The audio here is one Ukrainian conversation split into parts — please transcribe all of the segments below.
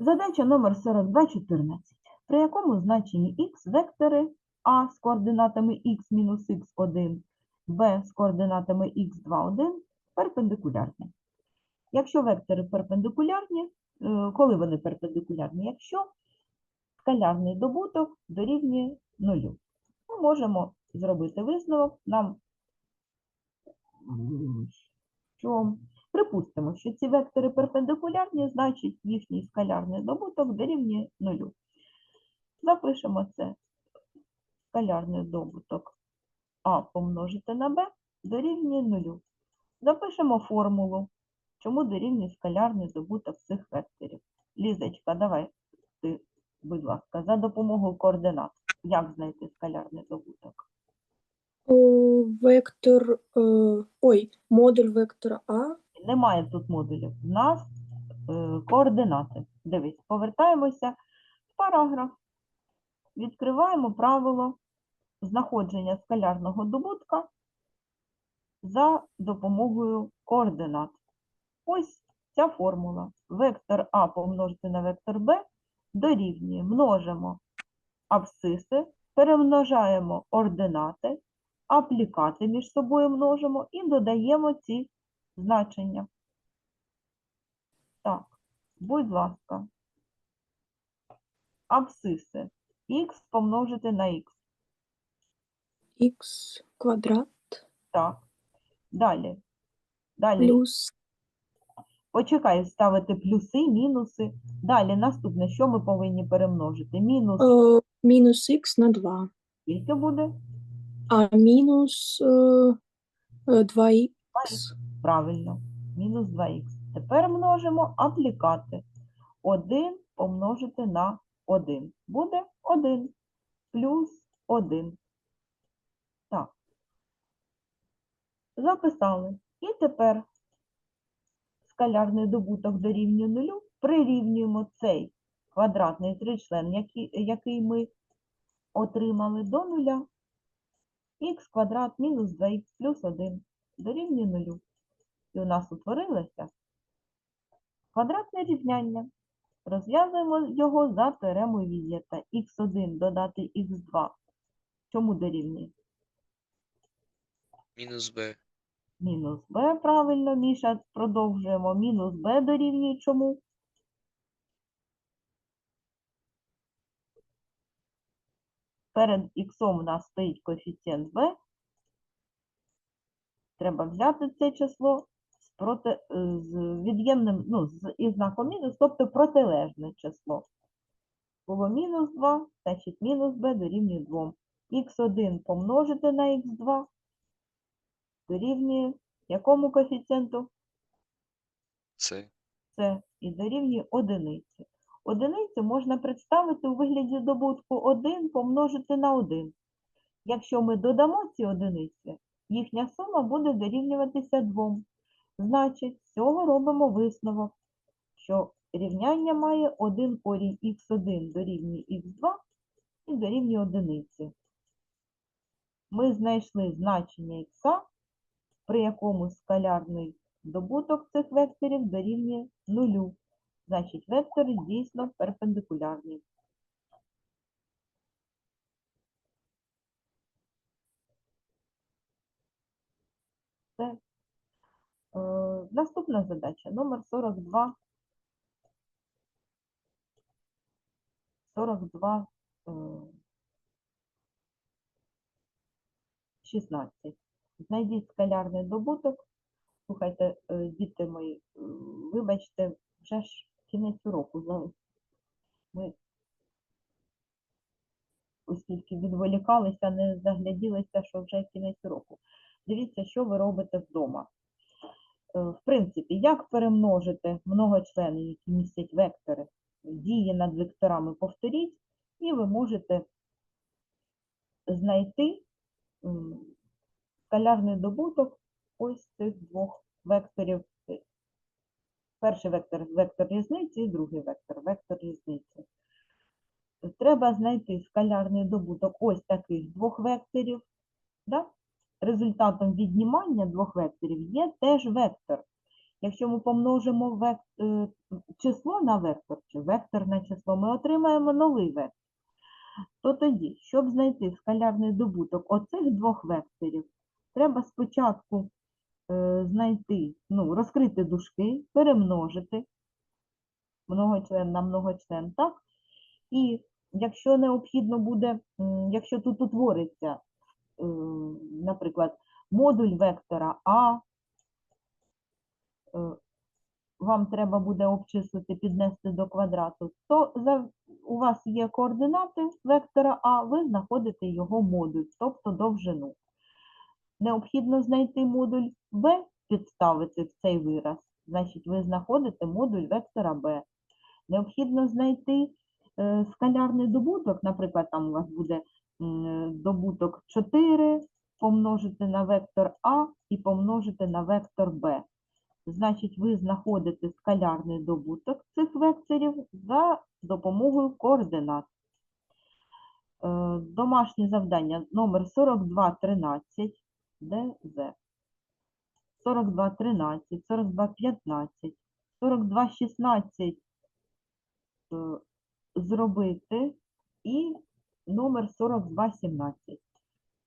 Задача номер 42.14, при якому значенні х вектори а з координатами х мінус х1, b з координатами х2, 1 перпендикулярні. Якщо вектори перпендикулярні, е, коли вони перпендикулярні? Якщо скалярний добуток дорівнює нулю. Ми можемо зробити висновок нам, що припустимо, що ці вектори перпендикулярні, значить їхній скалярний добуток дорівнює нулю. Запишемо це. Скалярний добуток А помножити на Б дорівнює нулю. Запишемо формулу, чому дорівнює скалярний добуток цих векторів. Лізочка, давай ти, будь ласка, за допомогою координат. Як знайти скалярний добуток? Вектор, е, ой, модуль вектора А Немає тут модулів. У нас е, координати. Дивись, повертаємося в параграф. Відкриваємо правило знаходження скалярного добутка за допомогою координат. Ось ця формула. Вектор А помножити на вектор Б дорівнює. Множимо абсциси, перемножаємо ординати, аплікати між собою множимо і додаємо ці значення. Так, будь ласка. Абсциси. Х помножити на х. х квадрат Так. Далі. Далі. плюс Почекай ставити плюси, мінуси. Далі наступне, що ми повинні перемножити? Мінус е, мінус х на 2, скільки буде? а мінус е, 2х Правильно, мінус 2х. Тепер множимо аплікати. 1 помножити на 1. Буде 1 плюс 1. Так. Записали. І тепер скалярний добуток дорівнює нулю. Прирівнюємо цей квадратний тричлен, який, який ми отримали до нуля. х квадрат мінус 2х плюс 1 дорівнює нулю. І у нас утворилося квадратне рівняння. Розв'язуємо його за теоремою Вієта. х1 додати х2. Чому дорівнює? Мінус Б. Мінус b, правильно, Міша, продовжуємо. Мінус b дорівнює чому? Перед х у нас стоїть коефіцієнт b. Треба взяти це число проти, е, з від'ємним, ну, з із знаком мінус, тобто протилежне число. Було мінус 2, значить мінус b дорівнює 2. х1 помножити на х2 дорівнює якому коефіцієнту? Це. Це і дорівнює одиниці. Одиницю можна представити у вигляді добутку 1 помножити на 1. Якщо ми додамо ці одиниці, їхня сума буде дорівнюватися 2. Значить, з цього робимо висновок, що рівняння має 1 корінь х1 дорівнює х2 і дорівнює одиниці. Ми знайшли значення х, при якому скалярний добуток цих векторів дорівнює нулю. Значить, вектори дійсно перпендикулярні. Це наступна задача, номер 42. 42, е, 16. Знайдіть скалярний добуток. Слухайте, е, діти мої, е, вибачте, вже ж кінець уроку. Ми, оскільки відволікалися, не загляділися, що вже кінець уроку. Дивіться, що ви робите вдома. Е, В принципі, як перемножити многочлени, які містять вектори, дії над векторами повторіть, і ви можете знайти скалярний добуток ось цих двох векторів. Перший вектор вектор різниці і другий вектор вектор різниці. Треба знайти скалярний добуток ось таких двох векторів. Да? Результатом віднімання двох векторів є теж вектор. Якщо ми помножимо век... е, число на вектор чи вектор на число, ми отримаємо новий вектор. То тоді, щоб знайти скалярний добуток оцих двох векторів, треба спочатку е, знайти, ну, розкрити дужки, перемножити многочлен на многочлен, так? І якщо необхідно буде, якщо тут утвориться, наприклад, модуль вектора А, е, вам треба буде обчислити, піднести до квадрату, то у вас є координати вектора А, ви знаходите його модуль, тобто довжину. Необхідно знайти модуль Б, підставити в цей вираз. Значить, ви знаходите модуль вектора Б. Необхідно знайти е, скалярний добуток, наприклад, там у вас буде добуток 4 помножити на вектор А і помножити на вектор Б. Значить, ви знаходите скалярний добуток цих векторів за допомогою координат. Е, Домашнє завдання номер 4213 ДЗ. 4213, 4215, 4216 е, зробити і номер 4217.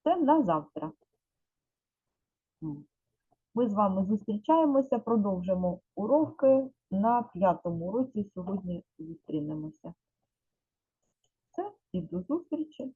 Це на завтра. Ми з вами зустрічаємося, продовжимо уроки. На п'ятому уроці сьогодні зустрінемося. Все, і до зустрічі.